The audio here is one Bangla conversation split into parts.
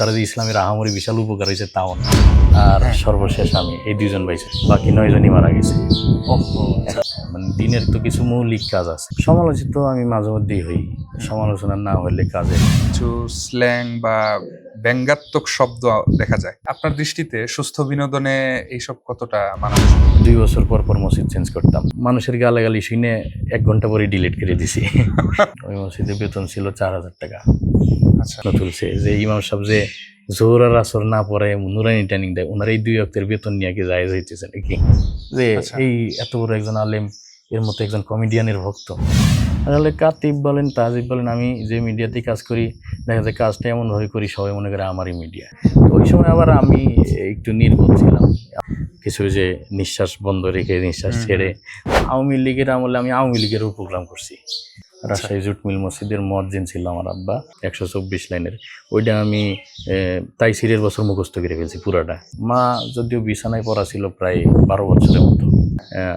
তারা যে ইসলামের আহামরি বিশাল উপকার হয়েছে তাও না। আর সর্বশেষ আমি এই দুজন পাইছে বাকি নয়জনই মারা গেছে। মানে দিনের তো কিছু মৌলিক কাজ আছে। সমালোচিত আমি মাঝে মধ্যেই হই। সমালোচনা না হলে কাজে কিছু স্ল্যাং বা ব্যঙ্গাত্মক শব্দ দেখা যায়। আপনার দৃষ্টিতে সুস্থ বিনোদনে এইসব কতটা মানানসই? দুই বছর পর পর মসজিদ চেঞ্জ করতাম। মানুষের গালাগালি শুনে এক ঘণ্টা পরে ডিলিট করে দিছি। ওই মসজিদে বেতন ছিল চার হাজার টাকা। আচ্ছা। তুলছে যে ইমাম সাহেব যে জোহর আর আসর না পরে নুরানি ট্রেনিং দেয় ওনার এই দুই অক্টের বেতন নিয়ে কি যায় হইতেছে নাকি? যে আচ্ছা। এই এত বড় একজন আলেম এর মতো একজন কমেডিয়ানের ভক্ত। তাহলে কাতিব বলেন তাজিব বলেন আমি যে মিডিয়াতে কাজ করি দেখা যায় কাজটা এমনভাবে করি সবাই মনে করে আমারই মিডিয়া। তো ওই সময় আবার আমি একটু নির্বোধ ছিলাম। কিছু যে নিঃশ্বাস বন্ধ রেখে নিঃশ্বাস ছেড়ে আওয়ামী লীগের আমলে আমি আওয়ামী লীগের প্রোগ্রাম করছি। আচ্ছা। রাজশাহী জুট মিল মসজিদের মসজিদ ছিল আমার আব্বা একশো চব্বিশ লাইনের। ওইটা আমি তাই সিরের বছর মুখস্থ করে ফেলছি পুরাটা। মা যদিও বিছানায় পড়া ছিল প্রায় বারো বছরের মতো।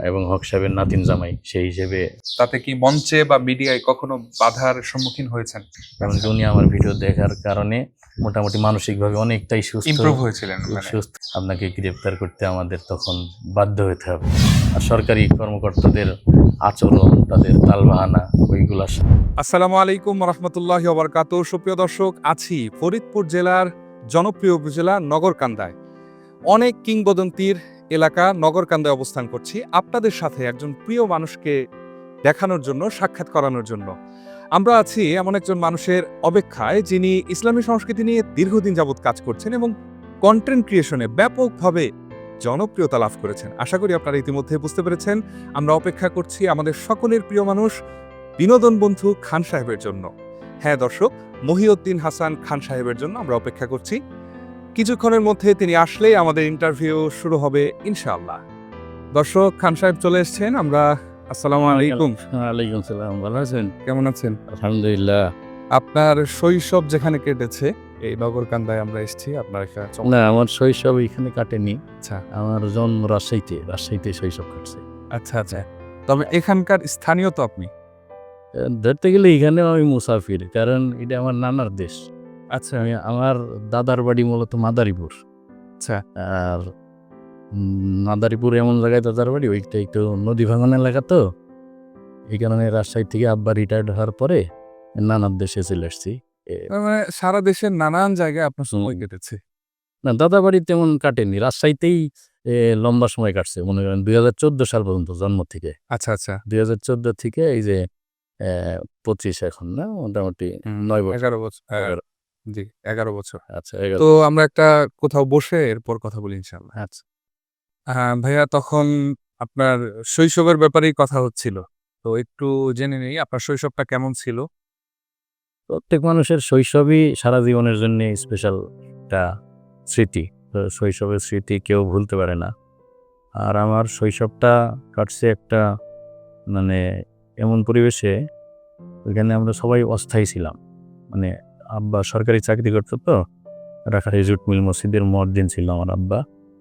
এবং হক সাহেবের নাতিন জামাই সেই হিসেবে তাতে কি মঞ্চে বা মিডিয়ায় কখনো বাধার সম্মুখীন হয়েছেন? এমনকি উনি আমার ভিডিও দেখার কারণে মোটামুটি মানসিকভাবে অনেকটাই সুস্থ। ইমপ্রুভ হয়েছিলেন মানে। সুস্থ। আপনাকে গ্রেপ্তার করতে আমাদের তখন বাধ্য হতে হবে। আর সরকারি কর্মকর্তাদের আচরণ তাদের তালবাহানা ওইগুলা আসসালামু আলাইকুম রহমতুল্লাহ ওবরকাত। সুপ্রিয় দর্শক আছি ফরিদপুর জেলার জনপ্রিয় উপজেলা নগরকান্দায়। অনেক কিংবদন্তির এলাকা নগরকান্দায় অবস্থান করছি। আপনাদের সাথে একজন প্রিয় মানুষকে দেখানোর জন্য, সাক্ষাৎ করানোর জন্য। আমরা আছি এমন একজন মানুষের অপেক্ষায়, যিনি ইসলামী সংস্কৃতি নিয়ে দীর্ঘদিন যাবৎ কাজ করছেন এবং কন্টেন্ট ক্রিয়েশনে ব্যাপকভাবে জনপ্রিয়তা লাভ করেছেন। আশা করি আপনারা ইতিমধ্যে বুঝতে পেরেছেন, আমরা অপেক্ষা করছি আমাদের সকলের প্রিয় মানুষ বিনোদন বন্ধু খান সাহেবের জন্য। হ্যাঁ দর্শক, মহিউদ্দিন হাসান খান সাহেবের জন্য আমরা অপেক্ষা করছি। কিছুক্ষণের মধ্যে তিনি আসলেই আমাদের ইন্টারভিউ শুরু হবে ইনশাআল্লাহ। দর্শক খান সাহেব চলে এসেছেন আমরা আসসালামু আলাইকুম। আলাইকুম সালাম ভালো আছেন? কেমন আছেন? আলহামদুলিল্লাহ। আপনার শৈশব যেখানে কেটেছে এই নগরকান্দায় আমরা এসেছি আপনার একটা না আমার শৈশব এখানে কাটেনি। আচ্ছা। আমার জন্ম রাজশাহীতে রাজশাহীতে শৈশব কাটছে। আচ্ছা আচ্ছা। তবে এখানকার স্থানীয় তো আপনি। ধরতে গেলে এখানে আমি মুসাফির কারণ এটা আমার নানার দেশ। আচ্ছা আমার দাদার বাড়ি মূলত মাদারীপুর। আচ্ছা। আর মাদারীপুর এমন জায়গায় দাদার বাড়ি ওইটা একটু নদী ভাঙন এলাকা তো। এই কারণে রাজশাহী থেকে আব্বা রিটায়ার্ড হওয়ার পরে নানার দেশে চলে আসছি। মানে সারা দেশের নানান জায়গায় আপনার সময় কেটেছে। না দাদা বাড়ি তেমন কাটেনি। রাজশাহীতেই লম্বা সময় কাটছে। মনে করেন দুই হাজার চোদ্দ সাল পর্যন্ত জন্ম থেকে। আচ্ছা আচ্ছা। দুই হাজার চোদ্দ থেকে এই যে পঁচিশ এখন না? মোটামুটি নয় বছর। এগারো বছর হ্যাঁ। জি এগারো বছর। আচ্ছা তো আমরা একটা কোথাও বসে এরপর কথা বলি ইনশাল্লাহ আচ্ছা। ভাইয়া তখন আপনার শৈশবের ব্যাপারেই কথা হচ্ছিল। তো একটু জেনে নেই আপনার শৈশবটা কেমন ছিল? প্রত্যেক মানুষের শৈশবই সারা জীবনের জন্য স্পেশাল একটা স্মৃতি। তো শৈশবের স্মৃতি কেউ ভুলতে পারে না। আর আমার শৈশবটা কাটছে একটা মানে এমন পরিবেশে ওইখানে আমরা সবাই অস্থায়ী ছিলাম। মানে আব্বা সরকারি চাকরি করতো তো। রাখারি জুট মিল মসজিদের মর্দিন ছিল আমার আব্বা।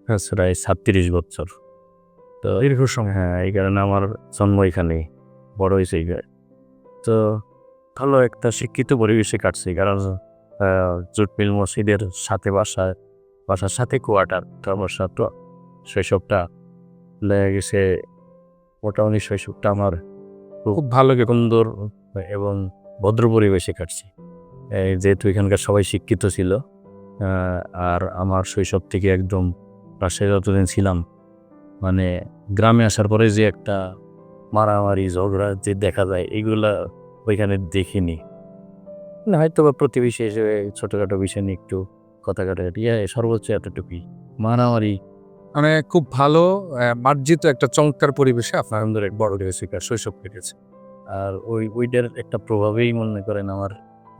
প্রায় সাতত্রিশ বছর। তো এরকম সময় হ্যাঁ এই কারণে আমার জন্ম এখানেই বড় হয়েছে এখানে তো ভালো একটা শিক্ষিত পরিবেশে কাটছে, কারণ জুট মিল মসজিদের সাথে বাসা, বাসার সাথে কোয়ার্টার, তো শৈশবটা লেগে গেছে। মোটামুটি শৈশবটা আমার খুব ভালো, সুন্দর এবং ভদ্র পরিবেশে কাটছে। এই যেহেতু এখানকার সবাই শিক্ষিত ছিল আর আমার শৈশব থেকে একদম রাজশাহী যতদিন ছিলাম মানে গ্রামে আসার পরে যে একটা মারামারি ঝগড়া যে দেখা যায় এগুলা ওইখানে দেখিনি। না হয়তো বা প্রতিবেশী হিসেবে ছোটোখাটো বিষয় নিয়ে একটু কথা কাটাকাটি ইয়ে, সর্বোচ্চ এতটুকুই। মারামারি। মানে খুব ভালো মার্জিত একটা চমৎকার পরিবেশে আপনার বড় গেছে শৈশব কেটেছে। আর ওই ওইটার একটা প্রভাবেই মনে করেন আমার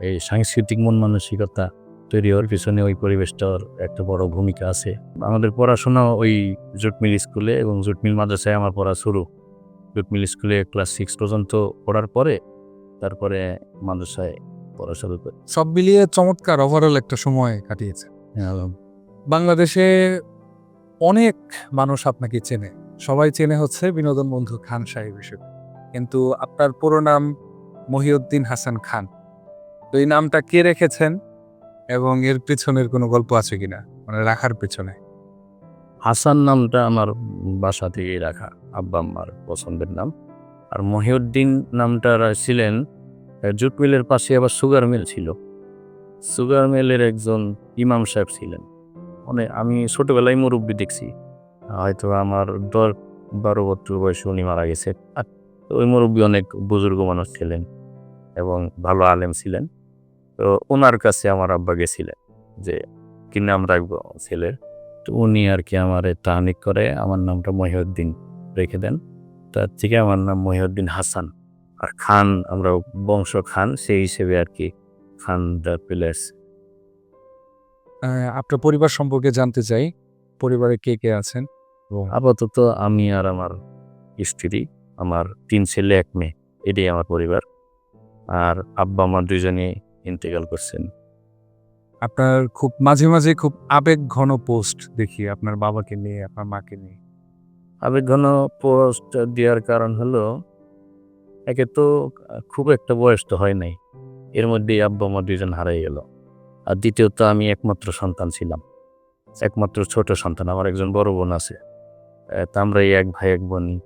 এই সাংস্কৃতিক মন মানসিকতা তৈরি হওয়ার পিছনে ওই পরিবেশটার একটা বড় ভূমিকা আছে। আমাদের পড়াশোনা ওই জুটমিল স্কুলে এবং জুটমিল মাদ্রাসায় আমার পড়া শুরু। জুটমিল স্কুলে ক্লাস সিক্স পর্যন্ত পড়ার পরে তারপরে মাদ্রাসায় পড়া শুরু করি। সব মিলিয়ে চমৎকার ওভারঅল একটা সময় কাটিয়েছে। হ্যাঁ, বাংলাদেশে অনেক মানুষ আপনাকে চেনে। সবাই চেনে হচ্ছে বিনোদন বন্ধু খান সাহেব হিসেবে। কিন্তু আপনার পুরো নাম মহিউদ্দিন হাসান খান। তো এই নামটা কে রেখেছেন? এবং এর পেছনের কোনো গল্প আছে কিনা? মানে রাখার পেছনে। হাসান নামটা আমার বাসা থেকেই রাখা, আব্বা আম্মার পছন্দের নাম। আর মহিউদ্দিন নামটা ছিলেন জুট মিলের পাশে আবার সুগার মিল ছিল। সুগার মিলের একজন ইমাম সাহেব ছিলেন। মানে আমি ছোটবেলায় মুরব্বী দেখছি। হয়তো আমার দশ বারো বছর বয়সে উনি মারা গেছে। আর ওই মুরব্বী অনেক বুজুর্গ মানুষ ছিলেন এবং ভালো আলেম ছিলেন। তো ওনার কাছে আমার আব্বা গেছিলেন যে কি নাম রাখব ছেলের? তো উনি আর কি আমার তাহানিক করে আমার নামটা মহিউদ্দিন রেখে দেন। তার থেকে আমার নাম মহিউদ্দিন হাসান। আর খান আমরা বংশ খান সেই হিসেবে আর কি খান দ্য প্লেস আপনার পরিবার সম্পর্কে জানতে চাই পরিবারে কে কে আছেন? আপাতত আমি আর আমার স্ত্রী আমার তিন ছেলে এক মেয়ে এটাই আমার পরিবার। আর আব্বা আমার দুজনে ইন্তেকাল করছেন আপনার খুব মাঝে মাঝে খুব আবেগ ঘন পোস্ট দেখি আপনার বাবাকে নিয়ে আপনার মাকে নিয়ে। আবেগ ঘন পোস্ট দেওয়ার কারণ হলো একে তো খুব একটা বয়স তো হয় নাই। এর মধ্যেই আব্বা আমার দুজন হারাই গেল। আর দ্বিতীয়ত আমি একমাত্র সন্তান ছিলাম। একমাত্র ছোট সন্তান আমার একজন বড় বোন আছে। তা আমরা এই এক ভাই এক বোনই।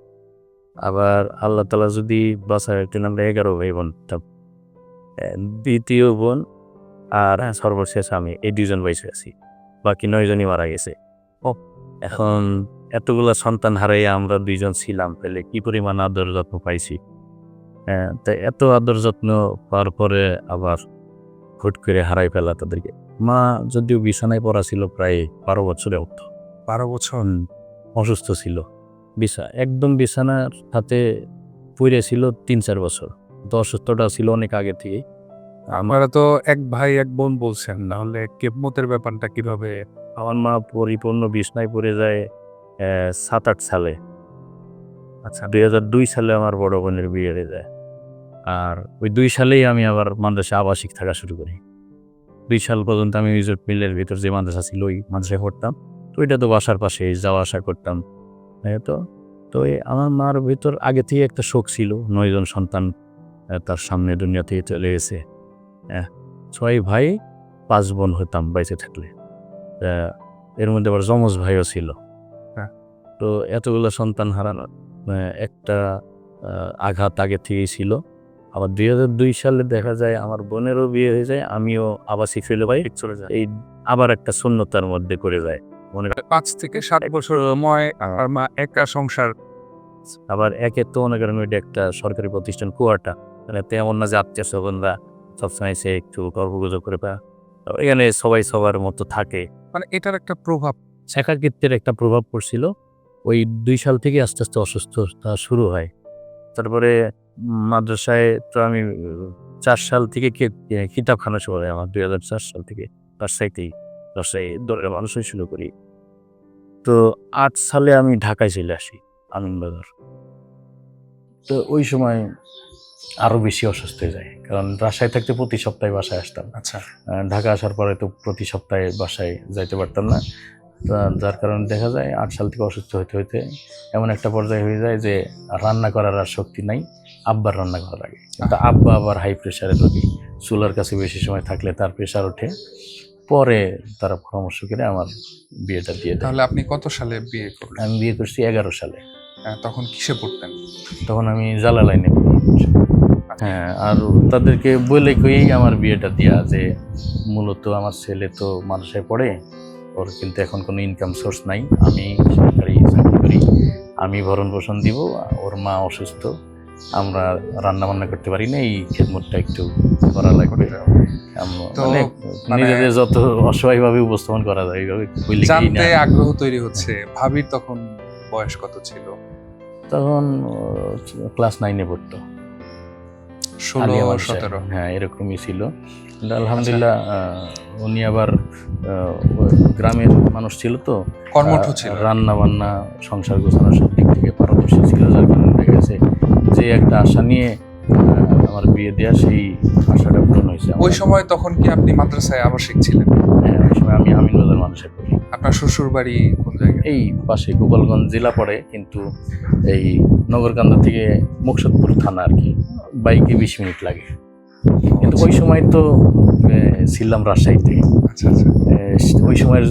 আবার আল্লাহ তালা যদি বাসায় রাখতেন আমরা এগারো ভাই বোন। দ্বিতীয় বোন আর হ্যাঁ, সর্বশেষ আমি এই দুজন বয়সে আছি। বাকি নয়জনই মারা গেছে। ও এখন এতগুলা সন্তান হারাইয়া আমরা দুইজন ছিলাম পেলে কি পরিমাণ আদর যত্ন পাইছি? হ্যাঁ তাই এত আদর যত্ন পাওয়ার পরে আবার হুট করে হারাই ফেলা তাদেরকে। মা যদিও বিছানায় পড়া ছিল প্রায় বারো বছরে উঠত বারো বছর অসুস্থ ছিল। বিছা একদম বিছানার সাথে পুড়ে ছিল তিন চার বছর। তো অসুস্থটা ছিল অনেক আগে থেকেই। আমার তো এক ভাই এক বোন বলছেন নাহলে কেপমতের ব্যাপারটা কীভাবে? আমার মা পরিপূর্ণ বিছনায় পড়ে যায় সাত আট সালে। আচ্ছা। দুই হাজার দুই সালে আমার বড় বোনের বিয়ে হয়ে যায়। আর ওই দুই সালেই আমি আবার মাদ্রাসা আবাসিক থাকা শুরু করি। দুই সাল পর্যন্ত আমি রিজোর্ট মিলের ভিতর যে মাদ্রাসা ছিল ওই মাদ্রাসায় পড়তাম। তো ওইটা তো বাসার পাশে যাওয়া আসা করতাম। এই তো তো আমার মার ভিতর আগে থেকে একটা শোক ছিল নয়জন সন্তান তার সামনে দুনিয়া থেকে চলে গেছে। হ্যাঁ ছয় ভাই পাঁচ বোন হতাম বাইচে থাকলে। এর মধ্যে আবার যমজ ভাইও ছিল। হ্যাঁ। তো এতগুলো সন্তান হারানোর একটা আঘাত আগে থেকেই ছিল। আবার দুই হাজার দুই সালে দেখা যায় আমার বোনেরও বিয়ে হয়ে যায় আমিও আবাসিক ফেলে পাই চলে যায় এই আবার একটা শূন্যতার মধ্যে করে যায়। মনে পাঁচ থেকে সাত বছর সময় আর মা একা সংসার। আবার একে তো মনে করেন ওইটা একটা সরকারি প্রতিষ্ঠান কুয়াটা। মানে তেমন না যে আত্মীয় স্বজনরা সবসময় সে একটু গর্বগুজব করে পা এখানে সবাই সবার মতো থাকে। মানে এটার একটা প্রভাব। একাকিত্বের একটা প্রভাব পড়ছিল। ওই দুই সাল থেকে আস্তে আস্তে অসুস্থতা শুরু হয়। তারপরে মাদ্রাসায় তো আমি চার সাল থেকে কে- কে- কিতাবখানা শুরু হয় আমার দুই হাজার চার সাল থেকে। রাজশাহীতেই রাজশাহী দলের মানুষই শুরু করি। তো আট সালে আমি ঢাকায় চলে আসি আনন্দবাজার তো ওই সময় আরও বেশি অসুস্থ হয়ে যায়। কারণ রাজশাহী থাকতে প্রতি সপ্তাহে বাসায় আসতাম। আচ্ছা। ঢাকা আসার পরে তো প্রতি সপ্তাহে বাসায় যাইতে পারতাম না। তা যার কারণে দেখা যায় আট সাল থেকে অসুস্থ হইতে হইতে এমন একটা পর্যায়ে হয়ে যায় যে রান্না করার আর শক্তি নাই আব্বার রান্না করা লাগে কিন্তু আব্বা আবার হাই প্রেশারের রোগী চুলার কাছে বেশি সময় থাকলে তার প্রেশার ওঠে। পরে তারা পরামর্শ করে আমার বিয়েটা দিয়ে তাহলে আপনি কত সালে বিয়ে করলেন? আমি বিয়ে করছি এগারো সালে। তখন কিসে পড়তেন? তখন আমি জ্বালা লাইনে হ্যাঁ আর তাদেরকে বলে কয়েই আমার বিয়েটা দেওয়া যে মূলত আমার ছেলে তো মানুষে পড়ে ওর কিন্তু এখন কোনো ইনকাম সোর্স নাই। আমি সরকারি চাকরি করি আমি ভরণ পোষণ দিব ওর মা অসুস্থ আমরা রান্না বান্না করতে পারি না এই খেদমতটা একটু করা লাগবে। মানে মানে- নিজেদের যত অসহায়ভাবে উপস্থাপন করা যায় এইভাবে জানতে আগ্রহ তৈরি হচ্ছে ভাবির তখন বয়স কত ছিল? তখন ক্লাস নাইনে পড়তো। ষোলো। সতেরো। হ্যাঁ এরকমই ছিল। কিন্তু আলহামদুলিল্লাহ উনি আবার গ্রামের মানুষ ছিল তো। কর্মঠ ছিল। রান্না বান্না সংসার গোছানো সব দিক থেকে পারদর্শী ছিল যার কারণে দেখা গেছে যে একটা আশা নিয়ে আমার বিয়ে দেওয়া সেই আশাটা পূরণ হয়েছে ওই সময় তখন কি আপনি মাদ্রাসায় আবাসিক ছিলেন? হ্যাঁ, ওই সময় আমি আমিনবাজার মানুষের পড়ি। আপনার শ্বশুর বাড়ি কোন জায়গায়? এই পাশে গোপালগঞ্জ জেলা পড়ে কিন্তু এই নগরকান্দা থেকে মুকসদপুর থানা আর কি বাইকে বিশ মিনিট লাগে। কিন্তু ওই সময় তো ছিলাম রাজশাহীতে আচ্ছা আচ্ছা। ওই সময়ের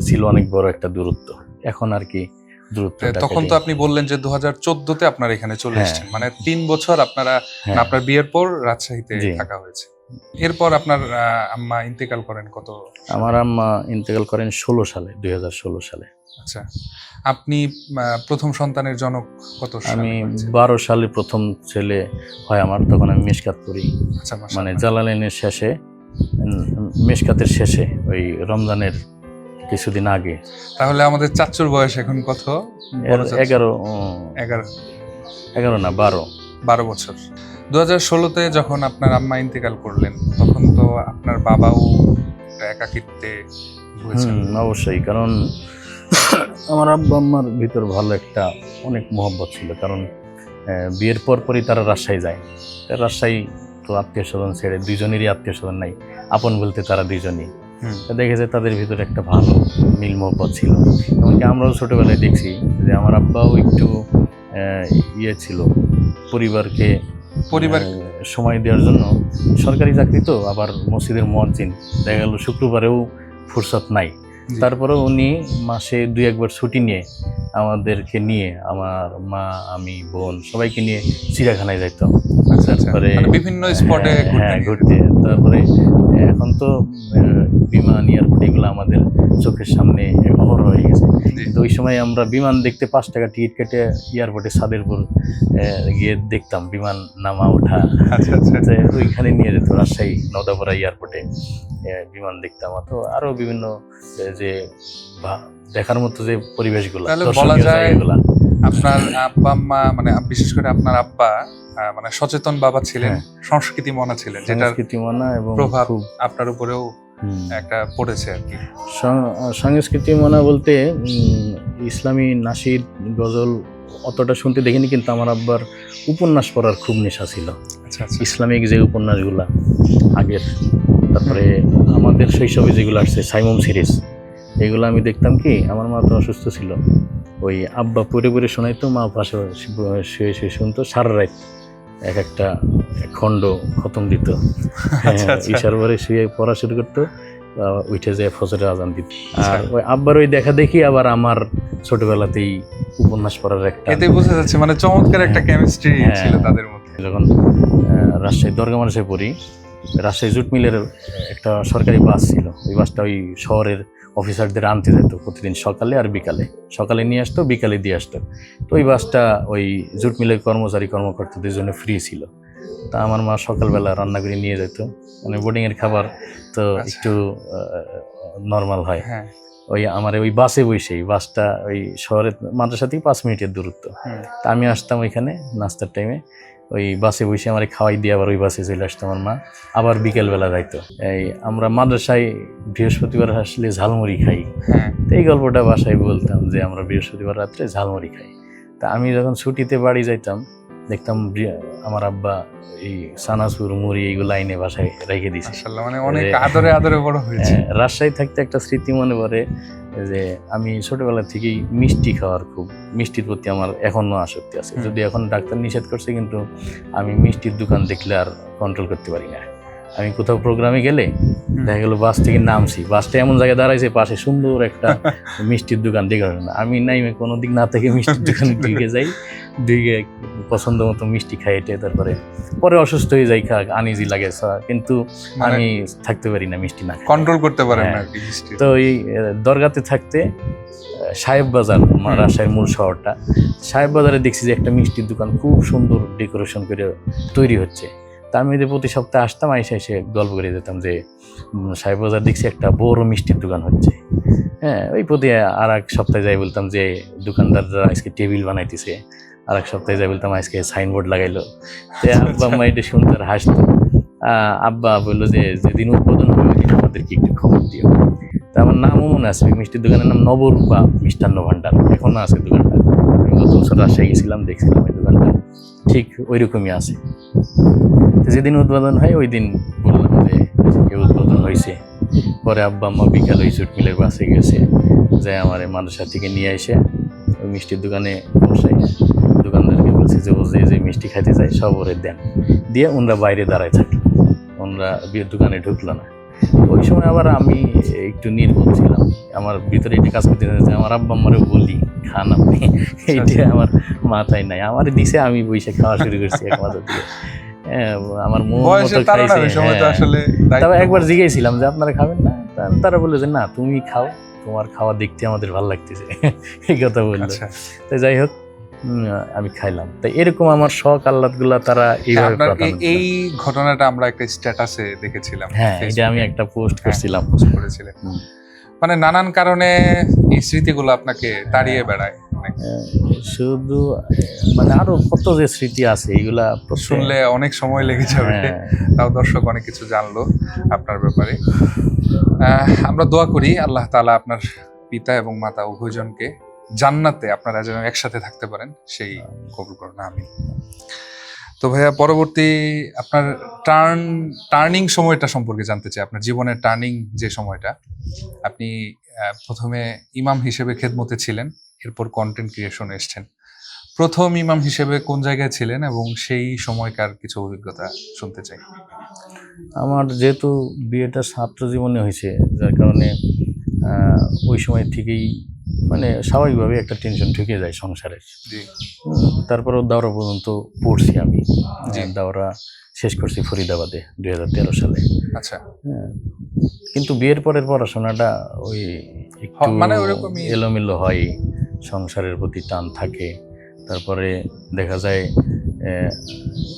ছিল অনেক বড় একটা দূরত্ব। এখন আর কি দূরত্ব তখন তো আপনি বললেন যে দু হাজার চোদ্দতে আপনার এখানে চলে হ্যাঁ। এসেছেন। মানে তিন বছর আপনারা হ্যাঁ। আপনার বিয়ের পর রাজশাহীতে। থাকা হয়েছে। এরপর আপনার আম্মা ইন্তেকাল করেন কত আমার আম্মা ইন্তেকাল করেন ষোলো সালে দুই সালে। আচ্ছা আপনি প্রথম সন্তানের জনক কত আমি বারো সালে প্রথম ছেলে হয় আমার তখন আমি মেশকাত পড়ি আচ্ছা মানে। জালালাইনের শেষে মেশকাতের শেষে ওই রমজানের কিছুদিন আগে। তাহলে আমাদের চাচুর বয়স এখন কত? এগারো এগারো। এগারো না বারো। বারো বছর। দু হাজার ষোলোতে যখন আপনার আম্মা ইন্তেকাল করলেন তখন তো আপনার বাবাও একটা একাকিত্বে অবশ্যই কারণ আমার আব্বা আম্মার ভিতর ভালো একটা অনেক মহব্বত ছিল কারণ বিয়ের পর পরই তারা রাজশাহী যায়। রাজশাহী তো আত্মীয় স্বজন ছেড়ে দুজনেরই আত্মীয় স্বজন নাই আপন বলতে তারা দুজনই দেখেছে তাদের ভিতরে একটা ভালো মিল মহব্বত ছিল। এমনকি আমরাও ছোটোবেলায় দেখছি যে আমার আব্বাও একটু ইয়ে ছিল পরিবারকে পরিবার সময় দেওয়ার জন্য সরকারি চাকরি তো আবার মসজিদের মসজিদ। দেখা গেল শুক্রবারেও ফুরসত নাই। তারপরে তারপরেও উনি মাসে দুই একবার ছুটি নিয়ে আমাদেরকে নিয়ে আমার মা আমি বোন সবাইকে নিয়ে চিড়িয়াখানায় যাইতাম আচ্ছা আচ্ছা। তারপরে মানে বিভিন্ন স্পটে হ্যাঁ, হ্যাঁ ঘুরতে। তারপরে এখন তো বিমান এয়ারপোর্ট এগুলো আমাদের চোখের সামনে অহর হয়ে গেছে। কিন্তু ওই সময় আমরা বিমান দেখতে পাঁচ টাকা টিকিট কেটে এয়ারপোর্টে সাদেরপুর আহ, গিয়ে দেখতাম বিমান নামা ওঠা। আচ্ছা আচ্ছা। ওইখানে নিয়ে যেত রাজশাহী নদাপাড়া এয়ারপোর্টে বিমান দেখতাম। তো আরও বিভিন্ন যে দেখার মতো যে পরিবেশগুলো বলা যায় আপনার আব্বা আম্মা মানে বিশেষ করে আপনার আব্বা মানে সচেতন বাবা ছিলেন হ্যাঁ। সংস্কৃতি মনা ছিলেন সংস্কৃতি মানা এবং প্রভাব আপনার উপরেও একটা পড়েছে আর কি। সংস্কৃতি মানা বলতে ইসলামী নাসির গজল অতটা শুনতে দেখিনি কিন্তু আমার আব্বার উপন্যাস পড়ার খুব নেশা ছিল। আচ্ছা আচ্ছা। ইসলামিক যে উপন্যাসগুলা আগের তারপরে আমাদের শৈশবে যেগুলো আসছে সাইমম সিরিজ এগুলো আমি দেখতাম কি আমার মা তো অসুস্থ ছিল। ওই আব্বা পড়ে পড়ে শোনাইতো মা পাশে শুয়ে শুয়ে শুনতো সারা রাত। এক একটা খণ্ড খতম দিত হ্যাঁ, আচ্ছা, আচ্ছা। পরে শুয়ে পড়া শুরু করতো উঠে যায় ফজরের আজান দিত আচ্ছা। আর ওই আব্বার ওই দেখা দেখি আবার আমার ছোটবেলাতেই উপন্যাস পড়ার একটা এতে বোঝা যাচ্ছে মানে চমৎকার একটা হ্যাঁ। কেমিস্ট্রি হ্যাঁ। ছিল তাদের মধ্যে যখন রাজশাহী দরগা মানুষে পড়ি রাজশাহী জুট মিলের একটা সরকারি বাস ছিল ওই বাসটা ওই শহরের অফিসারদের আনতে যেত প্রতিদিন সকালে আর বিকালে। সকালে নিয়ে আসতো বিকালে দিয়ে আসতো। তো ওই বাসটা ওই জুট মিলের কর্মচারী কর্মকর্তাদের জন্য ফ্রি ছিল। তা আমার মা সকালবেলা রান্না করে নিয়ে যেত। মানে বোর্ডিংয়ের খাবার তো আচ্ছা। একটু নর্মাল হয়। হ্যাঁ। ওই আমার ওই বাসে বসেই বাসটা ওই শহরের মাদ্রাসা থেকে পাঁচ মিনিটের দূরত্ব। তা আমি আসতাম ওইখানে নাস্তার টাইমে ওই বাসে বসে আমার খাওয়াই দিয়ে আবার ওই বাসে চলে আসতো আমার মা। আবার বিকেলবেলা যাইতো। এই আমরা মাদ্রাসায় বৃহস্পতিবার আসলে ঝালমুড়ি খাই। হ্যাঁ। তো এই গল্পটা বাসায় বলতাম যে আমরা বৃহস্পতিবার রাত্রে ঝালমুড়ি খাই। তা আমি যখন ছুটিতে বাড়ি যাইতাম দেখতাম আমার আব্বা এই সানাসুর মুড়ি এইগুলো লাইনে বাসায় রেখে দিছে। মানে অনেক আদরে আদরে বড় হয়েছে। হ্যাঁ, রাজশাহী থাকতে একটা স্মৃতি মনে পড়ে যে আমি ছোটবেলা থেকেই মিষ্টি খাওয়ার খুব মিষ্টির প্রতি আমার এখনও আসক্তি আছে। যদি এখন ডাক্তার নিষেধ করছে কিন্তু আমি মিষ্টির দোকান দেখলে আর কন্ট্রোল করতে পারি না। আমি কোথাও প্রোগ্রামে গেলে দেখা গেলো বাস থেকে নামছি বাসটা এমন জায়গায় দাঁড়াইছে পাশে সুন্দর একটা মিষ্টির দোকান দেখে না। আমি নাইমে কোনো দিক না থেকে মিষ্টির দোকানে ঢুকে যাই ঢুকে পছন্দ মতো মিষ্টি খাই এটে তারপরে পরে অসুস্থ হয়ে যাই খা আনিজি লাগে কিন্তু মানে আমি থাকতে পারি না মিষ্টি না কন্ট্রোল করতে পারেন না হ্যাঁ। মিষ্টি। তো এই দরগাতে থাকতে সাহেব বাজার। রাজশাহীর মূল শহরটা সাহেব বাজারে দেখছি যে একটা মিষ্টির দোকান খুব সুন্দর ডেকোরেশন করে তৈরি হচ্ছে তা আমি যে প্রতি সপ্তাহে আসতাম আইসে এসে গল্প করে যেতাম যে সাহেব বাজার দেখছি একটা বড় মিষ্টির দোকান হচ্ছে হ্যাঁ ওই প্রতি আর এক সপ্তাহে যাই বলতাম যে দোকানদাররা আজকে টেবিল বানাইতেছে আর এক সপ্তাহে যাই বলতাম, আজকে সাইনবোর্ড লাগাইলো। তো আব্বা আম্মা এটা শুনতে আর হাসতো আব্বা বলল যে, যেদিন উদ্বোধন হবে ওই দিন আমাদেরকে একটু খবর দিও। তা আমার নামও মনে আছে মিষ্টির দোকানের নাম নবরূপা মিষ্টান্ন ভাণ্ডার এখনও আছে দোকানটা। আমি গত বছর রাজশাহী গেছিলাম, দেখছিলাম ওই দোকানটা। ঠিক ওই রকমই আছে। তো যেদিন উদ্বোধন হয় ওই দিন বললাম যে উদ্বোধন হয়েছে পরে আব্বা আম্মা বিকাল ওই চুট মিলের বাসে গেছে যে আমার মাদ্রাসা থেকে নিয়ে এসে ওই মিষ্টির দোকানে বসে দোকানদারকে বলছে যে ও যে যে মিষ্টি খাইতে চায় সব ওরে দেন। দিয়ে ওনারা বাইরে দাঁড়ায় থাকে তখনরা বিয়ের দোকানে ঢুকলো না। ওই সময় আবার আমি একটু নির্বোধ ছিলাম। আমার ভিতরে এটা কাজ করতে যে আমার আব্বা আমারে বলি খান আপনি। এইটা আমার মাথায় নাই। আমার দিছে আমি বসে খাওয়া শুরু করছি এক মাথা দিয়ে। হ্যাঁ, আমার মন হ্যাঁ। আসলে তবে একবার জিজ্ঞেছিলাম যে আপনারা খাবেন না? তারা বলল যে না তুমি খাও। তোমার খাওয়া দেখতে আমাদের ভালো লাগতেছে। এই কথা বলল। আচ্ছা। তো যাই হোক আমি খাইলাম। তো এরকম আমার শখ আহ্লাদগুলা তারা এইভাবে এই- ঘটনাটা আমরা একটা স্ট্যাটাসে দেখেছিলাম হ্যাঁ এটা আমি একটা পোস্ট হ্যাঁ, করছিলাম। করেছিলেন। মানে নানান কারণে এই স্মৃতিগুলো আপনাকে তাড়িয়ে বেড়ায় অনেক। শুধু মানে আরও কত যে স্মৃতি আছে এইগুলা প্রত্যেক- শুনলে অনেক সময় লেগে যাবে হ্যাঁ, তাও দর্শক অনেক কিছু জানলো আপনার ব্যাপারে। আমরা দোয়া করি আল্লাহ তাআলা আপনার পিতা এবং মাতা উভয়জনকে জান্নাতে আপনারা যেন একসাথে থাকতে পারেন, সেই কবুল করুন আমি তো ভাইয়া, পরবর্তী আপনার টার্ন টার্নিং সময়টা সম্পর্কে জানতে চাই। আপনার জীবনের টার্নিং যে সময়টা, আপনি প্রথমে ইমাম হিসেবে খেদমতে ছিলেন, এরপর কন্টেন্ট ক্রিয়েশন এসছেন। প্রথম ইমাম হিসেবে কোন জায়গায় ছিলেন এবং সেই সময়কার কিছু অভিজ্ঞতা শুনতে চাই। আমার যেহেতু বিয়েটা ছাত্র জীবনে হয়েছে, যার কারণে ওই সময় থেকেই মানে স্বাভাবিকভাবে একটা টেনশন ঢুকে যায় সংসারের। তারপরেও দাওরা পর্যন্ত পড়ছি আমি। দাওরা শেষ করছি ফরিদাবাদে দুই হাজার তেরো সালে। আচ্ছা। হ্যাঁ। কিন্তু বিয়ের পরের পড়াশোনাটা ওই একটু মানে ওরকমই। এলোমেলো হয় সংসারের প্রতি টান থাকে। তারপরে দেখা যায়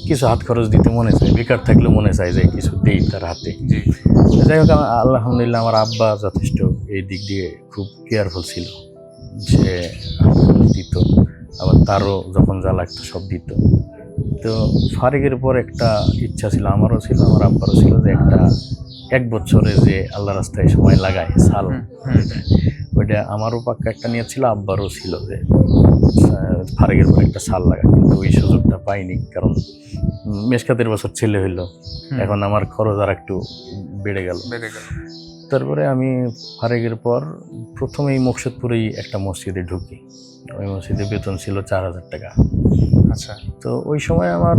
কিছু হাত খরচ দিতে মনে চায় বেকার থাকলেও মনে চায় যে কিছু দেই তার হাতে। যাই হোক আলহামদুলিল্লাহ আমার আব্বা যথেষ্ট এই দিক দিয়ে খুব কেয়ারফুল ছিল। সে দিত আবার তারও যখন যা লাগতো সব দিত। তো ফারিকের পর একটা ইচ্ছা ছিল আমারও ছিল আমার আব্বারও ছিল যে একটা এক বছরে যে আল্লাহ রাস্তায় সময় লাগায় সাল। ওইটা আমারও পাক্কা একটা নিয়ে ছিল আব্বারও ছিল যে ফারেকের পর একটা সাল লাগা কিন্তু ওই সুযোগটা পাইনি কারণ উম, মেশকাতের বছর ছেলে হইল। এখন আমার খরচ আর একটু বেড়ে গেল। বেড়ে গেল। তারপরে আমি ফারেকের পর প্রথমেই মুকসুদপুরেই একটা মসজিদে ঢুকি। ওই মসজিদে বেতন ছিল চার হাজার টাকা। আচ্ছা। তো ওই সময় আমার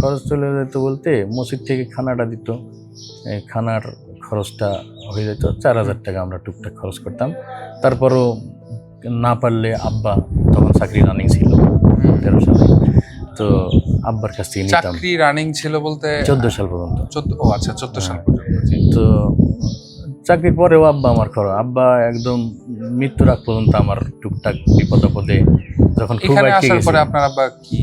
খরচ চলে যেত বলতে মসজিদ থেকে খানাটা দিত। খানার খরচটা হয়ে যেত চার হাজার টাকা আমরা টুকটাক খরচ করতাম। তারপরও না পারলে আব্বা তখন চাকরি রানিং ছিল তেরো সালে। তো আব্বার কাছ থেকে নিতাম। চাকরি রানিং ছিল বলতে চোদ্দ সাল পর্যন্ত। চোদ্দ ও আচ্ছা চোদ্দ সাল হ্যাঁ। পর্যন্ত তো চাকরির পরেও আব্বা আমার খরচ। আব্বা একদম মৃত্যুর আগ পর্যন্ত আমার টুকটাক বিপদ আপদে যখন খুব এখানে আসার পরে আপনার আব্বা কি?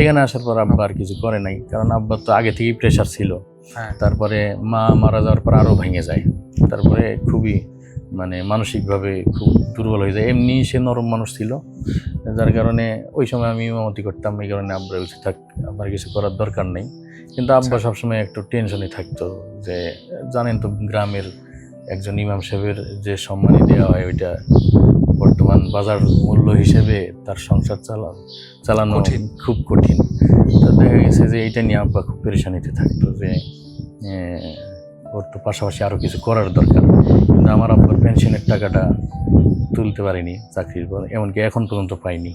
এখানে আসার পর আব্বা আর কিছু করে নাই কারণ আব্বা তো আগে থেকেই প্রেশার ছিল। হ্যাঁ। তারপরে মা মারা যাওয়ার পর আরও ভেঙে যায়। তারপরে খুবই মানে মানসিকভাবে খুব দুর্বল হয়ে যায়। এমনি সে নরম মানুষ ছিল যার কারণে ওই সময় আমি মামতি করতাম এই কারণে আব্বা উচিত থাক আমার কিছু করার দরকার নেই। কিন্তু আব্বা আচ্ছা। সবসময় একটু টেনশনে থাকতো যে জানেন তো গ্রামের একজন ইমাম সাহেবের যে সম্মানী দেওয়া হয় ওইটা বর্তমান বাজার মূল্য হিসেবে তার সংসার চালা চালানো কঠিন। খুব কঠিন। তো দেখা গেছে যে এইটা নিয়ে আব্বা খুব পেরেশানিতে থাকতো যে ওর তো পাশাপাশি আরও কিছু করার দরকার। কিন্তু আমার আব্বার পেনশনের টাকাটা তুলতে পারিনি চাকরির পর এমনকি এখন পর্যন্ত পাইনি।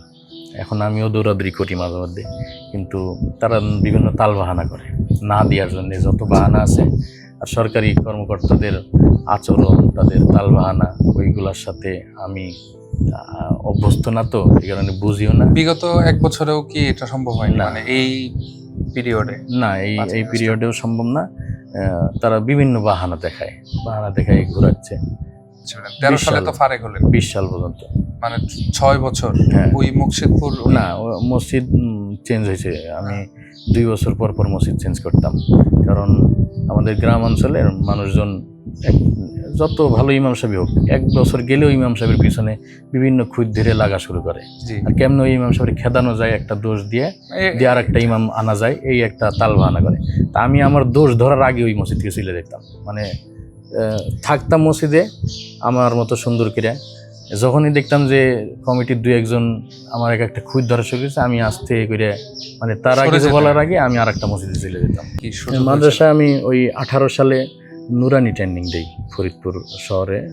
এখন আমিও দৌড়াদৌড়ি করি মাঝে মধ্যে। কিন্তু তারা বিভিন্ন তাল বাহানা করে না দেওয়ার জন্য যত বাহানা আছে আর সরকারি কর্মকর্তাদের আচরণ তাদের তাল বাহানা ওইগুলোর সাথে আমি অভ্যস্ত না তো এই কারণে বুঝিও না। বিগত এক বছরেও কি এটা সম্ভব হয় না। মানে এই পিরিয়ডে? না এই আচ্ছা, এই আচ্ছা। পিরিয়ডেও সম্ভব না। তারা বিভিন্ন বাহানা দেখায় বাহানা দেখায় ঘোরাচ্ছে। তেরো সালে তো ফারেক হলেন। বিশ সাল পর্যন্ত। মানে ছয় বছর হ্যাঁ। ওই মুর্শিদপুর না মসজিদ চেঞ্জ হয়েছে। আমি দুই বছর পর পর মসজিদ চেঞ্জ করতাম। কারণ আমাদের গ্রাম অঞ্চলের মানুষজন এক- যত ভালো ইমাম সাহেব হোক এক বছর গেলেও ইমাম সাহেবের পিছনে বিভিন্ন খুঁত ধীরে লাগা শুরু করে। আর কেমন ওই ইমাম সাহেবের খেদানো যায় একটা দোষ দিয়ে দিয়ে আর একটা ইমাম আনা যায় এই একটা তাল বাহানা করে। তা আমি আমার দোষ ধরার আগে ওই মসজিদকে চলে যেতাম মানে থাকতাম মসজিদে আমার মতো সুন্দর করে যখনই দেখতাম যে কমিটির দুই একজন আমার এক একটা খুঁজ ধরা শুরু করেছে আমি আস্তে করে মানে তার আগে বলার আগে আমি আর একটা মসজিদে চলে যেতাম? মাদ্রাসায় আমি ওই আঠারো সালে নুরানি ট্রেনিং দিই ফরিদপুর শহরে।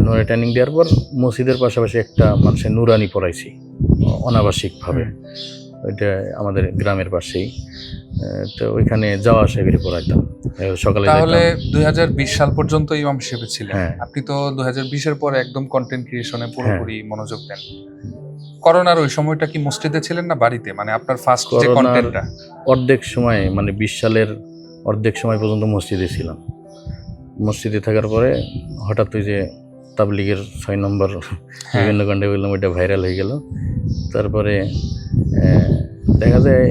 নুরানি ট্রেনিং দেওয়ার পর মসজিদের পাশাপাশি একটা মানুষের নুরানি পড়াইছি অনাবাসিকভাবে। ওইটা আমাদের গ্রামের পাশেই। তো ওইখানে যাওয়া আসা করে পড়াইতাম সকালে তাহলে। দুই সাল পর্যন্ত ইমাম হিসেবে ছিলেন হ্যাঁ। আপনি তো দুই এর পরে একদম কন্টেন্ট ক্রিয়েশনে পুরোপুরি মনোযোগ দেন। করোনার ওই সময়টা কি মসজিদে ছিলেন না বাড়িতে? মানে আপনার ফার্স্ট যে কন্টেন্টটা অর্ধেক সময় মানে বিশ সালের অর্ধেক সময় পর্যন্ত মসজিদে ছিলাম। মসজিদে থাকার পরে হঠাৎ ওই যে তাবলিগের ছয় নম্বর হ্যাঁ। বিভিন্ন কাণ্ডে বললাম ওইটা ভাইরাল হয়ে গেল। তারপরে দেখা যায়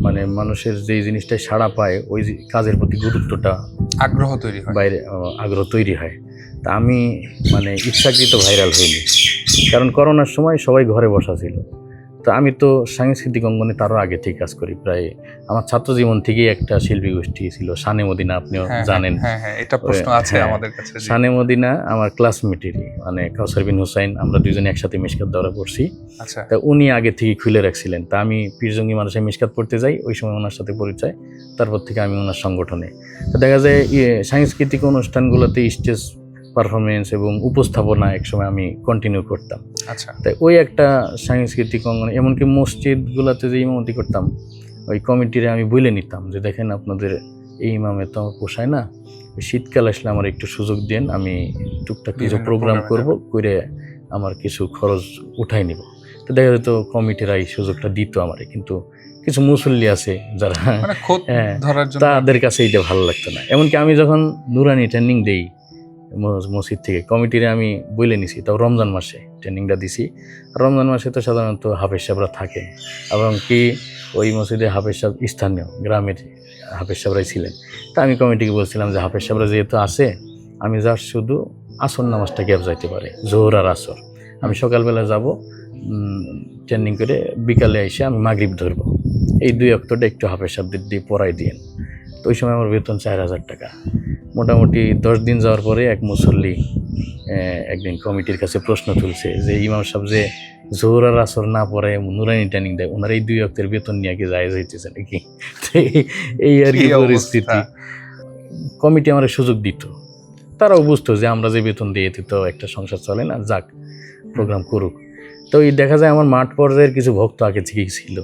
মানে মানুষের যে জিনিসটাই সাড়া পায় ওই কাজের প্রতি গুরুত্বটা আগ্রহ তৈরি হয়। বাইরে আগ্রহ তৈরি হয়। তা আমি মানে ইচ্ছাকৃত ভাইরাল হইনি। কারণ করোনার সময় সবাই ঘরে বসা ছিল। তো আমি তো সাংস্কৃতিক অঙ্গনে তারও আগে থেকে কাজ করি প্রায় আমার ছাত্র জীবন থেকেই একটা শিল্পী গোষ্ঠী ছিল। সানে মদিনা আপনিও হ্যাঁ, জানেন। হ্যাঁ হ্যাঁ এটা প্রশ্ন আছে হ্যাঁ। আমাদের কাছে সানে মদিনা আমার ক্লাসমেটেরই মানে কাউসার বিন হুসাইন আমরা দুজনে একসাথে মিসকাত দৌড়া পড়ছি আচ্ছা। তা উনি আগে থেকে খুলে রাখছিলেন। তা আমি পীরজঙ্গি মানুষের মিসকাত পড়তে যাই ওই সময় ওনার সাথে পরিচয়। তারপর থেকে আমি ওনার সংগঠনে। তো দেখা যায় ইয়ে সাংস্কৃতিক অনুষ্ঠানগুলোতে স্টেজ পারফরমেন্স এবং উপস্থাপনা একসময় আমি কন্টিনিউ করতাম। আচ্ছা। তাই ওই একটা সাংস্কৃতিক অঙ্গন এমনকি মসজিদগুলোতে যে ইমামতি করতাম ওই কমিটিরে আমি বলে নিতাম যে দেখেন আপনাদের এই ইমামে তো আমার পোষায় না ওই শীতকাল আসলে আমার একটু সুযোগ দেন আমি টুকটাক কিছু প্রোগ্রাম করব করে আমার কিছু খরচ উঠাই নিব। তো দেখা যেত কমিটিরা এই সুযোগটা দিত আমারে কিন্তু কিছু মুসল্লি আছে যারা মানে হ্যাঁ, তাদের কাছে এইটা ভালো লাগতো না। এমনকি আমি যখন নুরানি ট্রেনিং দেই মসজিদ থেকে। কমিটিরে আমি বলে নিছি, তাও রমজান মাসে ট্রেনিংটা দিছি। রমজান মাসে তো সাধারণত হাফেজ সাহেবরা থাকেন এবং কি ওই মসজিদে হাফেজ সাহেব স্থানীয়, গ্রামের হাফেজ সাহেবরাই ছিলেন। তা আমি কমিটিকে বলছিলাম যে হাফেজ সাহেবরা যেহেতু আছে, আমি যার শুধু আসর নামাজটা গ্যাপ যাইতে পারে, জোহর আর আসর। আমি সকালবেলা যাব ট্রেনিং করে বিকালে এসে আমি মাগরিব ধরবো। এই দুই অক্টটা একটু হাফেজ সাহেবদের দিয়ে পড়াই দিয়েন। তো ওই সময় আমার বেতন চার হাজার টাকা। মোটামুটি দশ দিন যাওয়ার পরে এক মুসল্লি একদিন কমিটির কাছে প্রশ্ন তুলছে যে ইমাম সাহেব যে জোহর আর আসর না পড়ে নুরানি ট্রেনিং দেয় ওনার এই দুই অক্টের বেতন নিয়ে কি যায় যাইতেছে নাকি? এই- আর কি পরিস্থিতি। কমিটি আমার সুযোগ দিত। তারাও বুঝতো যে আমরা যে বেতন দিয়ে তো একটা সংসার চলে না যাক প্রোগ্রাম করুক। তো এই দেখা যায় আমার মাঠ পর্যায়ের কিছু ভক্ত আগে থেকেই ছিল।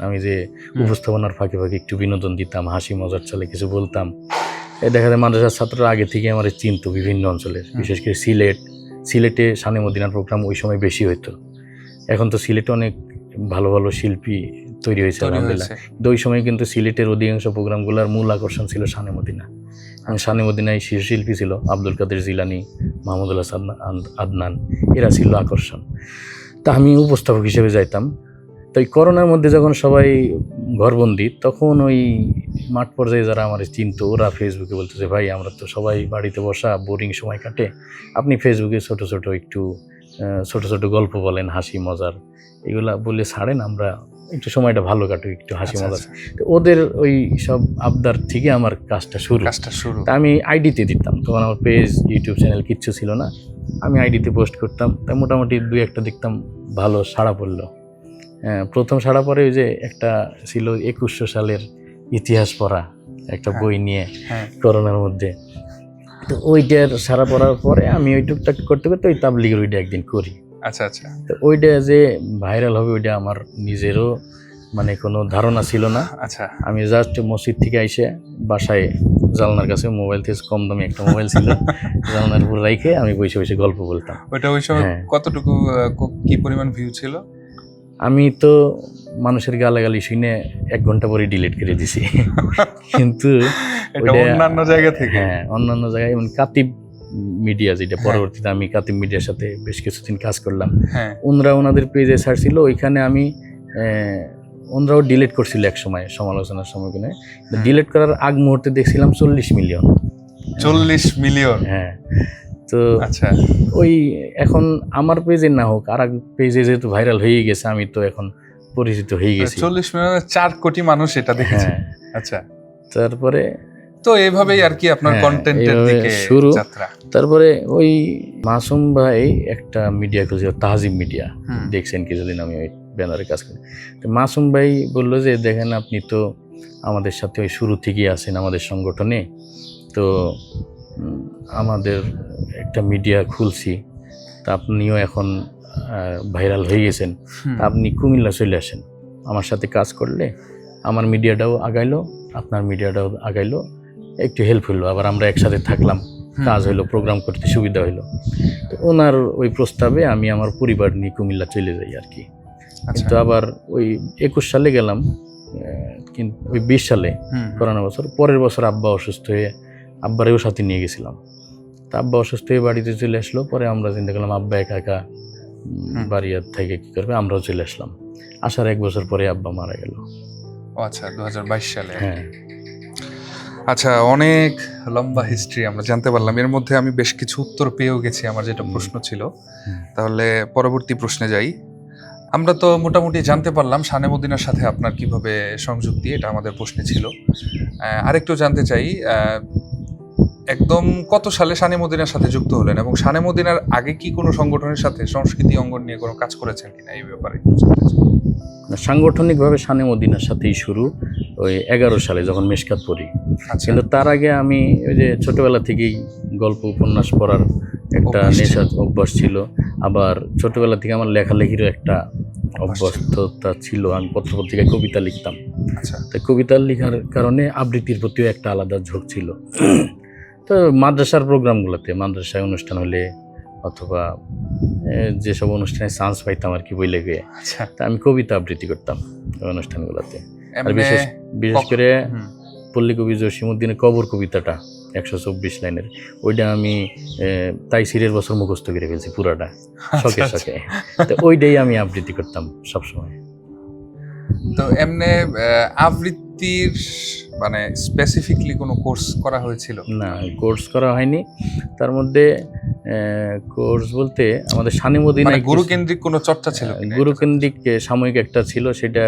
আমি যে উপস্থাপনার ফাঁকে ফাঁকে একটু বিনোদন দিতাম হাসি মজার চলে কিছু বলতাম। এ দেখা যায় মাদ্রাসার ছাত্ররা আগে থেকে আমার চিনতো বিভিন্ন অঞ্চলের বিশেষ করে সিলেট। সিলেটে সানে মদিনার প্রোগ্রাম ওই সময় বেশি হতো এখন তো সিলেটে অনেক ভালো ভালো শিল্পী তৈরি হয়েছে আলহামদুলিল্লাহ। কিন্তু ওই সময় কিন্তু সিলেটের অধিকাংশ প্রোগ্রামগুলোর মূল আকর্ষণ ছিল শানে মদিনা। এবং শানে মদিনায় শিশু শিল্পী ছিল আব্দুল কাদের জিলানি মাহমুদুল্লাহ আদনান। এরা ছিল আকর্ষণ। তা আমি উপস্থাপক হিসেবে যাইতাম। তো এই করোনার মধ্যে যখন সবাই ঘরবন্দি তখন ওই মাঠ পর্যায়ে যারা আমার চিনতো ওরা ফেসবুকে বলতেছে ভাই আমরা তো সবাই বাড়িতে বসা বোরিং সময় কাটে। আপনি ফেসবুকে ছোট ছোট একটু ছোট ছোট গল্প বলেন হাসি মজার। এগুলা বলে ছাড়েন আমরা একটু সময়টা ভালো কাটুক একটু হাসি আচ্ছা, মজার। আচ্ছা। তো ওদের ওই সব আবদার থেকে আমার কাজটা শুরু। কাজটা শুরু। তা আমি আইডিতে দিতাম। তখন আমার পেজ ইউটিউব চ্যানেল কিচ্ছু ছিল না। আমি আইডিতে পোস্ট করতাম। তাই মোটামুটি দুই একটা দেখতাম ভালো সাড়া পড়ল। প্রথম সাড়া পরে ওই যে একটা ছিল একুশশো সালের ইতিহাস পড়া একটা হ্যাঁ। বই নিয়ে হ্যাঁ। করোনার মধ্যে। তো ওইটার সারা পড়ার পরে আমি ওই টুকটাক করতে করতে ওই তাবলিগের ওইটা একদিন করি। আচ্ছা আচ্ছা। তো ওইটা যে ভাইরাল হবে ওইটা আমার নিজেরও মানে কোনো ধারণা ছিল না। আচ্ছা। আমি জাস্ট মসজিদ থেকে আইসে বাসায় জানলার কাছে মোবাইল থেকে কম দামি একটা মোবাইল ছিল জালনার উপর রাইখে আমি বসে বসে গল্প বলতাম। ওইটা ওই সময় হ্যাঁ। কতটুকু কি পরিমাণ ভিউ ছিল? আমি তো মানুষের গালাগালি শুনে এক ঘণ্টা পরে ডিলিট করে দিছি। কিন্তু অন্যান্য জায়গা থেকে। হ্যাঁ অন্যান্য জায়গায় যেমন কাতিব মিডিয়া যেটা হ্যাঁ। পরবর্তীতে আমি কাতিব মিডিয়ার সাথে বেশ কিছুদিন কাজ করলাম। হ্যাঁ। ওনরা ওনাদের পেজে ছাড়ছিল ওইখানে আমি ওনরাও ডিলিট করছিল এক সময় সমালোচনার সম্মুখীনে। হুম। ডিলিট করার আগ মুহূর্তে দেখছিলাম চল্লিশ মিলিয়ন চল্লিশ মিলিয়ন হ্যাঁ। তো আচ্ছা। ওই এখন আমার পেজে না হোক আর এক পেজে যেহেতু ভাইরাল হয়ে গেছে আমি তো এখন পরিচিত হয়ে গেছি। চল্লিশ মিলিয়ন চার কোটি মানুষ এটা দেখেছে। হ্যাঁ। আচ্ছা। তারপরে তো এভাবেই আর কি আপনার হ্যাঁ, কন্টেন্টের দিকে শুরু। তারপরে ওই মাসুম ভাই একটা মিডিয়া খুলছিল তাহজিব মিডিয়া দেখছেন কিছুদিন আমি ওই ব্যানারে কাজ করি। তো মাসুম ভাই বলল যে দেখেন আপনি তো আমাদের সাথে ওই শুরু থেকেই আছেন আমাদের সংগঠনে। তো আমাদের একটা মিডিয়া খুলছি তা আপনিও এখন ভাইরাল হয়ে গেছেন। তা আপনি কুমিল্লা চলে আসেন। আমার সাথে কাজ করলে আমার মিডিয়াটাও আগাইলো আপনার মিডিয়াটাও আগাইলো একটু হেল্প হলো আবার আমরা একসাথে থাকলাম কাজ হলো প্রোগ্রাম করতে সুবিধা হলো তো ওনার ওই প্রস্তাবে আমি আমার পরিবার নিয়ে কুমিল্লা চলে যাই আর কি। আচ্ছা। কিন্তু আবার ওই একুশ সালে গেলাম কিন্তু ওই বিশ সালে করোনা বছর পরের বছর আব্বা অসুস্থ হয়ে আব্বারেও সাথে নিয়ে গেছিলাম। তা আব্বা অসুস্থ হয়ে বাড়িতে চলে আসলো পরে আমরা চিন্তা করলাম আব্বা একা একা বাড়ি আর থেকে কী করবে? আমরাও চলে আসলাম। আসার এক বছর পরে আব্বা মারা গেল। আচ্ছা দু হাজার বাইশ সালে হ্যাঁ। আচ্ছা অনেক লম্বা হিস্ট্রি আমরা জানতে পারলাম। এর মধ্যে আমি বেশ কিছু উত্তর পেয়েও গেছি আমার যেটা প্রশ্ন ছিল। তাহলে পরবর্তী প্রশ্নে যাই। আমরা তো মোটামুটি জানতে পারলাম শানে মদিনার সাথে আপনার কীভাবে সংযুক্তি এটা আমাদের প্রশ্নে ছিল। আরেকটু জানতে চাই একদম কত সালে শানে মদিনার সাথে যুক্ত হলেন এবং শানে মদিনার আগে কি কোনো সংগঠনের সাথে সংস্কৃতি অঙ্গন নিয়ে কোনো কাজ করেছেন কিনা এই ব্যাপারে একটু জানতে চাই। সাংগঠনিকভাবে সানে মদিনার সাথেই শুরু ওই এগারো সালে যখন মেশকাত পড়ি। আচ্ছা। কিন্তু তার আগে আমি ওই যে ছোটবেলা থেকেই গল্প উপন্যাস পড়ার একটা নেশা অভ্যাস ছিল। আবার ছোটোবেলা থেকে আমার লেখালেখিরও একটা। অভ্যস্ততা ছিল। আমি পত্রপত্রিকায় কবিতা লিখতাম। আচ্ছা। তাই কবিতা লেখার কারণে আবৃত্তির প্রতিও একটা আলাদা ঝোঁক ছিল। তো মাদ্রাসার প্রোগ্রামগুলোতে মাদ্রাসায় অনুষ্ঠান হলে অথবা যেসব অনুষ্ঠানে চান্স পাইতাম আর কি বই লেগে আচ্ছা। তা আমি কবিতা আবৃত্তি করতাম ওই অনুষ্ঠানগুলোতে। আর বিশেষ বিশেষ করে পল্লী কবি জসিমুদ্দিনের কবর কবিতাটা একশো চব্বিশ লাইনের। ওইটা আমি তাই সিরের বছর মুখস্থ করে ফেলছি পুরাটা শখে আচ্ছা, শখে। তো ওইটাই আমি আবৃত্তি করতাম সবসময়। তো এমনি আবৃত্তির মানে স্পেসিফিকলি কোনো কোর্স করা হয়েছিল? না কোর্স করা হয়নি। তার মধ্যে কোর্স বলতে আমাদের শানিমদিনা মানে গুরু কেন্দ্রিক কোনো চর্চা ছিল কিনা? গুরুকেন্দ্রিক সাময়িক একটা ছিল সেটা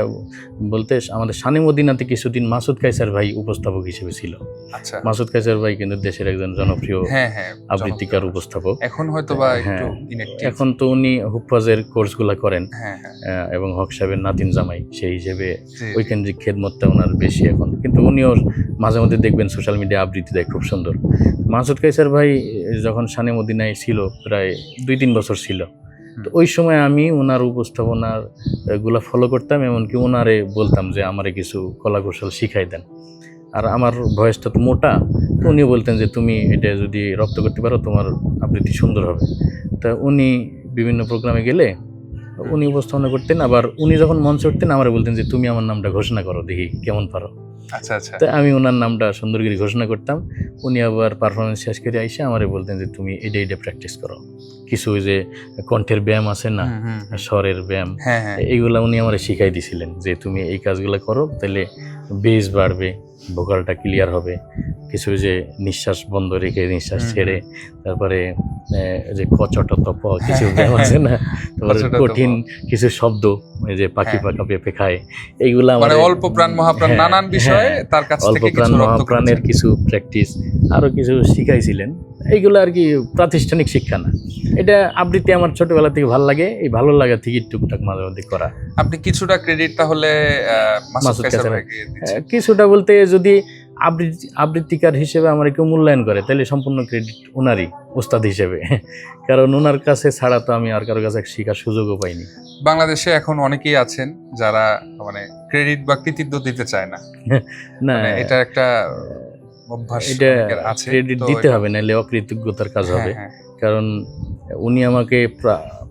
বলতে আমাদের শানিমদিনাতে কিছুদিন মাসুদ কাইসার ভাই উপস্থাপক হিসেবে ছিল। আচ্ছা। মাসুদ কাইসার ভাই কিন্তু দেশের একজন জনপ্রিয় হ্যাঁ হ্যাঁ আবৃত্তিকার উপস্থাপক। এখন হয়তো বা একটু হ্যাঁ, এখন তো উনি হুফাজের কোর্সগুলো করেন। এবং হক সাহেবের নাতিন জামাই সেই হিসেবে ওই কেন্দ্রিক খেদমতটা ওনার বেশি এখন। কিন্তু উনিও মাঝে মধ্যে দেখবেন সোশ্যাল মিডিয়া আবৃত্তি দেয় খুব সুন্দর। মাসুদ কাইসার ভাই যখন সানে মদিনায় ছিল প্রায় দুই তিন বছর ছিল তো ওই সময় আমি ওনার উপস্থাপনারগুলা ফলো করতাম এমনকি ওনারে বলতাম যে আমারে কিছু কলা কৌশল শিখাই দেন। আর আমার ভয়েসটা তো মোটা তো উনি বলতেন যে তুমি এটা যদি রপ্ত করতে পারো তোমার আবৃত্তি সুন্দর হবে। তা উনি বিভিন্ন প্রোগ্রামে গেলে উনি উপস্থাপনা করতেন আবার উনি যখন মঞ্চে উঠতেন আমার বলতেন যে তুমি আমার নামটা ঘোষণা করো দেখি কেমন পারো। আচ্ছা আচ্ছা। তা আমি ওনার নামটা সুন্দর করে ঘোষণা করতাম। উনি আবার পারফরমেন্স শেষ করে আইসে আমারে বলতেন যে তুমি এটা এটা প্র্যাকটিস করো। কিছু ওই যে কণ্ঠের ব্যায়াম আছে না। স্বরের ব্যায়াম হ্যাঁ হ্যাঁ। এইগুলা উনি আমারে শিখাই দিছিলেন যে তুমি এই কাজগুলো করো তাহলে বেশ বাড়বে। ভোকালটা ক্লিয়ার হবে। কিছু যে নিঃশ্বাস বন্ধ রেখে নিঃশ্বাস ছেড়ে তারপরে যে কচট তপ কিছু হ্যাঁ, আছে না? তারপরে কঠিন কিছু শব্দ ওই যে পাখি পাখা পাকা পেঁপে খায়। এইগুলা মানে আমারে- অল্প প্রাণ মহাপ্রাণ হ্যাঁ, নানান বিষয়ে হ্যাঁ, তার কাছ অল্প প্রাণ মহাপ্রাণের কিছু প্র্যাকটিস আরও কিছু শিখাইছিলেন। এইগুলো আর কি প্রাতিষ্ঠানিক শিক্ষা না। এটা আবৃত্তি আমার ছোটবেলা থেকে ভালো লাগে এই ভালো লাগা থেকে টুকটাক মাঝে মধ্যে করা। আপনি কিছুটা ক্রেডিট তাহলে মাসুদ কিছুটা বলতে যদি আবৃত্তি আবৃত্তিকার হিসেবে আমার কেউ মূল্যায়ন করে তাহলে সম্পূর্ণ ক্রেডিট ওনারই ওস্তাদ হিসেবে। কারণ ওনার কাছে ছাড়া তো আমি আর কারোর কাছে শেখার সুযোগও পাইনি। বাংলাদেশে এখন অনেকেই আছেন যারা মানে ক্রেডিট বা কৃতিত্ব দিতে চায় না। না মানে এটা একটা অভ্যাস এটা ক্রেডিট দিতে হবে নাহলে অকৃতজ্ঞতার কাজ হবে। হ্যাঁ, হ্যাঁ। কারণ উনি আমাকে প্রা-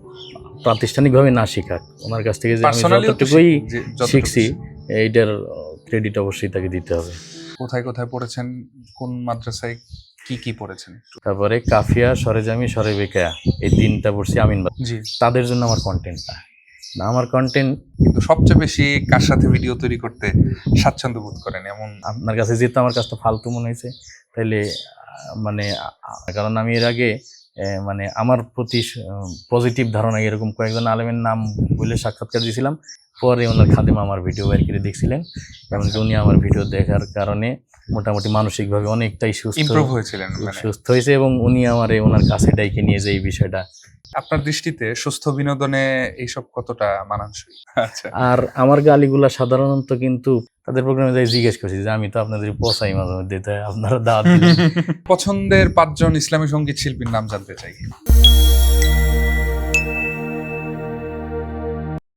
প্রাতিষ্ঠানিকভাবে না শেখাক। ওনার কাছ থেকে যে আমি যতটুকুই শিখছি এইটার ক্রেডিট অবশ্যই তাকে দিতে হবে। কোথায় কোথায় পড়েছেন? কোন মাদ্রাসায় কি কি পড়েছেন? তারপরে কাফিয়া সরেজামি সরে বেকায়া এই তিনটা পড়ছি আমিনবাদ জি। তাদের জন্য আমার কন্টেন্টটা আমার কন্টেন্ট কিন্তু সবচেয়ে বেশি কার সাথে ভিডিও তৈরি করতে স্বাচ্ছন্দ্য বোধ করেন? এমন আপনার কাছে যেহেতু আমার কাছটা ফালতু মনে হয়েছে তাইলে মানে কারণ আমি এর আগে মানে আমার প্রতি পজিটিভ ধারণা এরকম কয়েকজন আলেমের নাম বলে সাক্ষাৎকার দিয়েছিলাম। পরে ওনার খাদেম আমার ভিডিও বের করে দেখছিলেন। এমনকি উনি আমার ভিডিও দেখার কারণে মোটামুটি মানসিকভাবে অনেকটাই সুস্থ ইমপ্রুভ হয়েছিলেন মানে। সুস্থ হয়েছে এবং উনি আমার ওনার কাছে ডাইকে নিয়ে যে এই বিষয়টা। আপনার দৃষ্টিতে সুস্থ বিনোদনে এইসব কতটা মানানসই? আচ্ছা। আর আমার গালিগুলা সাধারণত কিন্তু তাদের প্রোগ্রামে যাই জিজ্ঞেস করছি যে আমি তো আপনাদের পচাই মাঝে মধ্যে তাই আপনারা দাওয়াত পছন্দের পাঁচজন ইসলামী সংগীত শিল্পীর নাম জানতে চাই।